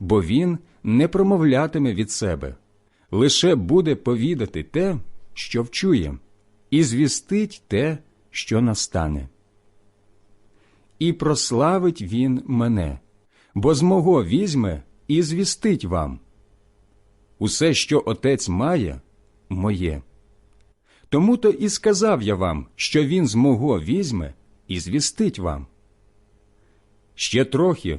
бо він не промовлятиме від себе, лише буде повідати те, що вчує, і звістить те, що настане. І прославить він мене, бо з мого візьме і звістить вам. Усе, що отець має, моє. Тому то і сказав я вам, що він з мого візьме і звістить вам. Ще трохи,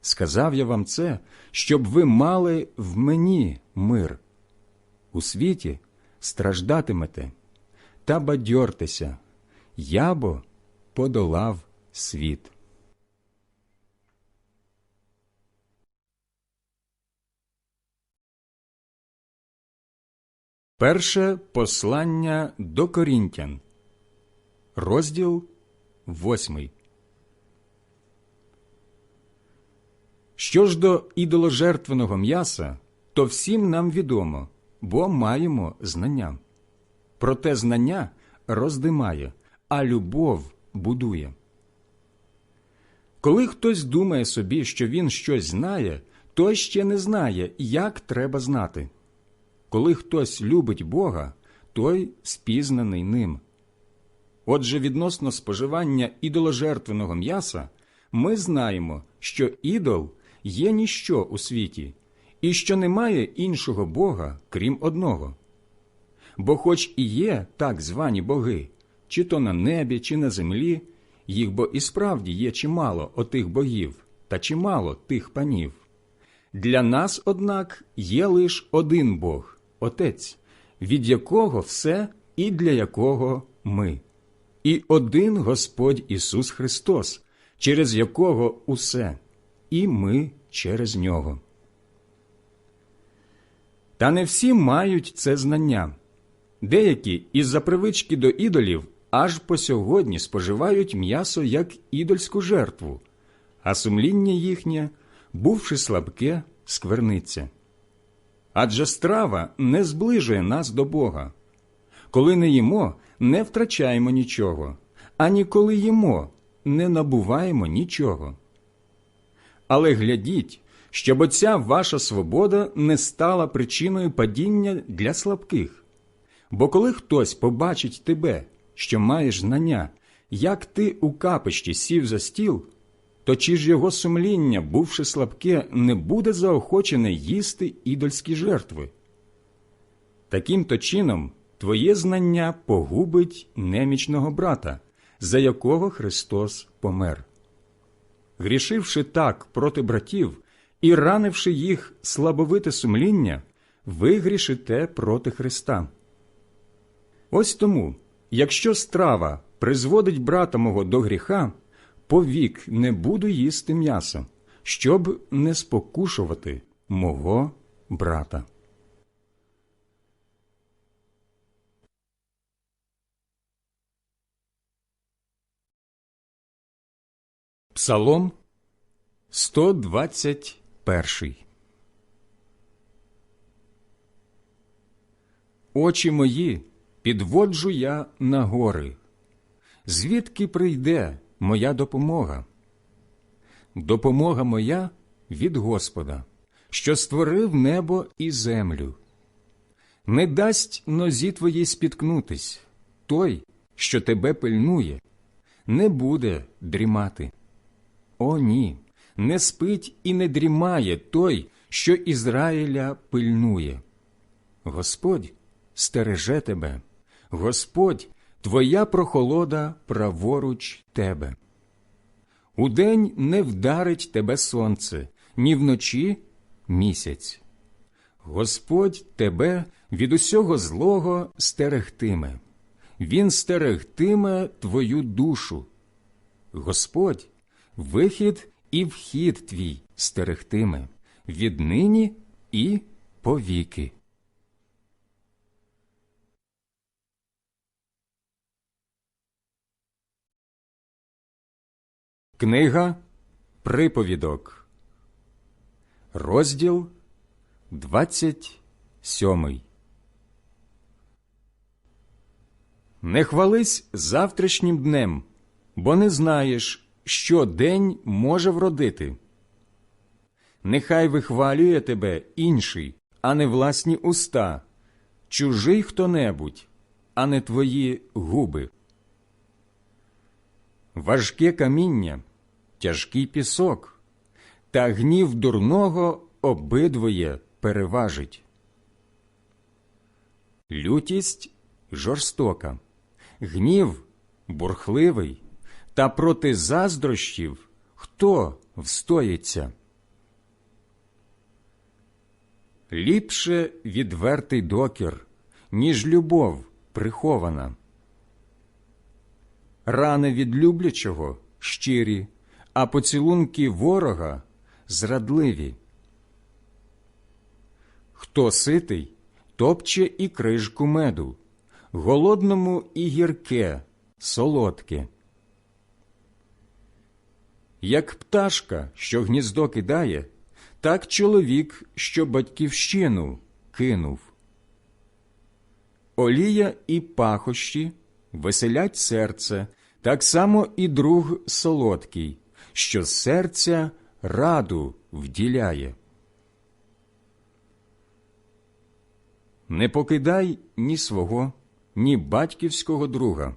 Сказав я вам це, щоб ви мали в мені мир. У світі страждатимете, та бадьортеся, я бо подолав світ. Перше послання до Корінтян, розділ восьмий. Що ж до ідоложертвеного м'яса, то всім нам відомо, бо маємо знання. Проте знання роздимає, а любов будує. Коли хтось думає собі, що він щось знає, той ще не знає, як треба знати. Коли хтось любить Бога, той спізнаний ним. Отже, відносно споживання ідоложертвеного м'яса, ми знаємо, що ідол є ніщо у світі, і що немає іншого Бога, крім одного. Бо, хоч і є так звані боги, чи то на небі, чи на землі, їх бо і справді є чимало отих богів та чимало тих панів. Для нас, однак, є лише один Бог, Отець, від якого все і для якого ми, і один Господь Ісус Христос, через якого усе, і ми через нього. Та не всі мають це знання. Деякі із-за привички до ідолів аж по сьогодні споживають м'ясо як ідольську жертву, а сумління їхнє, бувши слабке, скверниться. Адже страва не зближує нас до Бога. Коли не їмо, не втрачаємо нічого, ані коли їмо, не набуваємо нічого. Але глядіть, щоб оця ваша свобода не стала причиною падіння для слабких. Бо коли хтось побачить тебе, що маєш знання, як ти у капищі сів за стіл, то чи ж його сумління, бувши слабке, не буде заохочене їсти ідольські жертви? Таким то чином твоє знання погубить немічного брата, за якого Христос помер. Грішивши так проти братів і ранивши їх слабовите сумління, ви грішите проти Христа. Ось тому, якщо страва призводить брата мого до гріха, повік не буду їсти м'яса, щоб не спокушувати мого брата. Псалом 121 Очі мої підводжу я на гори. Звідки прийде моя допомога? Допомога моя від Господа, що створив небо і землю. Не дасть нозі твоїй спіткнутись, той, що тебе пильнує, не буде дрімати. О, ні, не спить і не дрімає той, що Ізраїля пильнує. Господь стереже тебе, Господь твоя прохолода праворуч тебе. Удень не вдарить тебе сонце, ні вночі місяць. Господь тебе від усього злого стерегтиме, Він стерегтиме твою душу. Господь вихід і вхід твій стерегтиме віднині і повіки. Книга Приповідок, розділ 27 Не хвались завтрашнім днем, бо не знаєш, що день може вродити. Нехай вихвалює тебе інший, а не власні уста, чужий хто-небудь, а не твої губи. Важке каміння, тяжкий пісок, та гнів дурного обидвоє переважить. Лютість жорстока, гнів бурхливий, та проти заздрощів хто встоїться? Ліпше відвертий докір, ніж любов прихована. Рани від люблячого щирі, а поцілунки ворога зрадливі. Хто ситий, топче і крижку меду, голодному і гірке, солодке. Як пташка, що гніздо кидає, так чоловік, що батьківщину кинув. Олія і пахощі веселять серце, так само і друг солодкий, що серця раду вділяє. Не покидай ні свого, ні батьківського друга,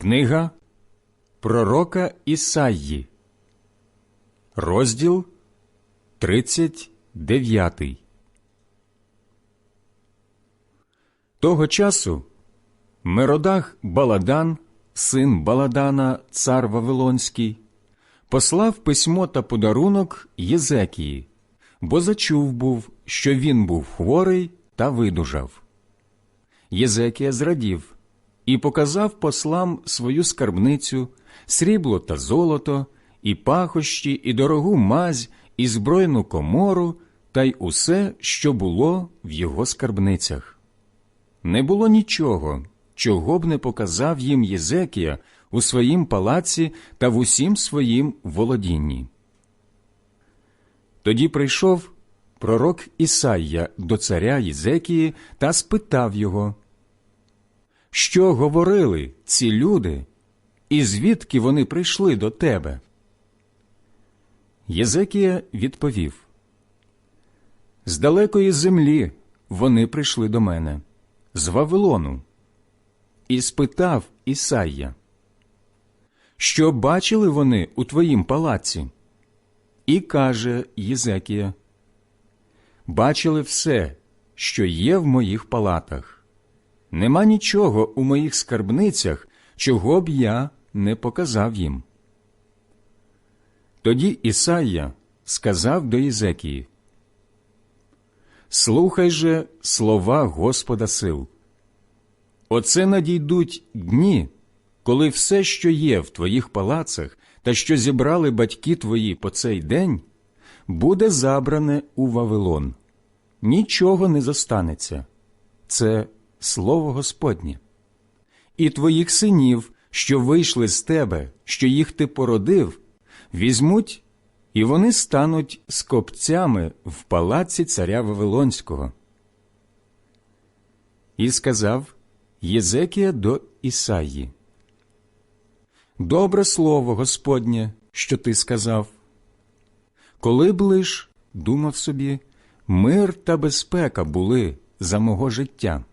Книга Пророка Ісаї, розділ 39. Того часу Меродах Баладан, син Баладана, цар Вавилонський, послав письмо та подарунок Єзекії, бо зачув був, що він був хворий та видужав. Єзекія зрадів і показав послам свою скарбницю, срібло та золото, і пахощі, і дорогу мазь, і збройну комору, та й усе, що було в його скарбницях. Не було нічого, чого б не показав їм Єзекія у своїм палаці та в усім своїм володінні. Тоді прийшов пророк Ісайя до царя Єзекії та спитав його, що говорили ці люди, і звідки вони прийшли до тебе? Єзекія відповів З далекої землі вони прийшли до мене, з Вавилону. І спитав Ісайя, що бачили вони у твоїм палаці? І каже Єзекія, бачили все, що є в моїх палатах. Нема нічого у моїх скарбницях, чого б я не показав їм. Тоді Ісайя сказав до Єзекії, Слухай же слова Господа сил. Оце надійдуть дні, коли все, що є в твоїх палацах та що зібрали батьки твої по цей день, буде забране у Вавилон. Нічого не зостанеться. Це слово Господнє. І твоїх синів, що вийшли з тебе, що їх ти породив, візьмуть, і вони стануть скопцями в палаці царя Вавилонського. І сказав Єзекія до Ісаї. Добре слово Господнє, що ти сказав. Коли б лиш, думав собі, мир та безпека були за мого життя.